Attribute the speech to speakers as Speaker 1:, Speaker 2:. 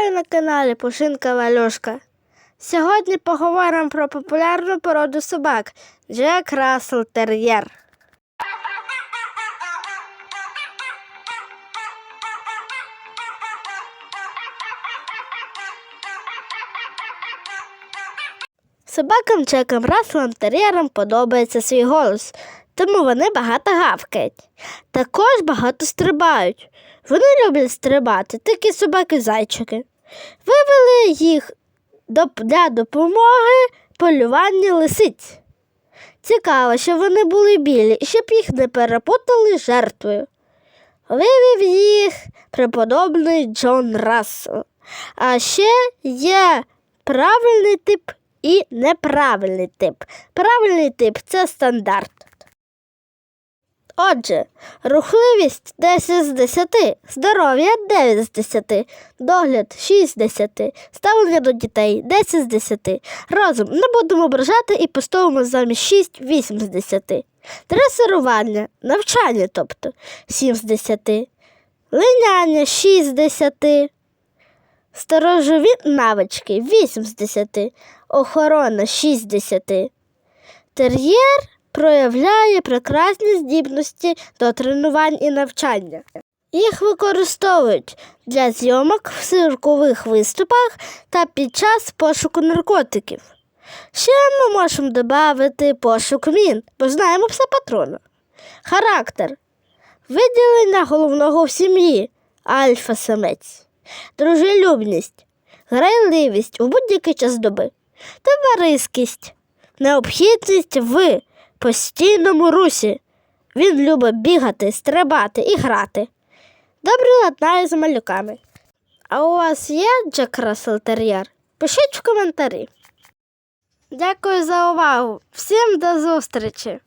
Speaker 1: Вітаю на каналі Пушинка Валюшка. Сьогодні поговоримо про популярну породу собак Джек Рассел Тер'єр. Собакам Джекам Расселам Тер'єрам подобається свій голос, тому вони багато гавкають. Також багато стрибають. Вони люблять стрибати, такі собаки-зайчики. Вивели їх для допомоги полюванні лисиць. Цікаво, що вони були білі щоб їх не перепутали жертвою. Вивів їх преподобний Джон Рассел. А ще є правильний тип і неправильний тип. Правильний тип це стандарт. Отже, рухливість 10 з 10, здоров'я 9 з 10, догляд 6 з 10, ставлення до дітей 10 з 10, розум не будемо ображати і поставимо замість 6 8 з 10, дресирування, навчання, тобто 7 з 10, линяння 6 з 10, сторожові навички 8 з 10, охорона 6 з 10. Тер'єр проявляє прекрасні здібності до тренувань і навчання. Їх використовують для зйомок в циркових виступах та під час пошуку наркотиків. Ще ми можемо додати пошук мін, бо знаємо пса патрона. Характер. Виділення головного в сім'ї альфа-самець, дружелюбність, грайливість у будь-який час доби, товариськість, необхідність в постійному русі. Він любить бігати, стрибати і грати. Добре ладнає з малюками. А у вас є Джек Рассел Тер'єр? Пишіть в коментарі. Дякую за увагу. Всім до зустрічі!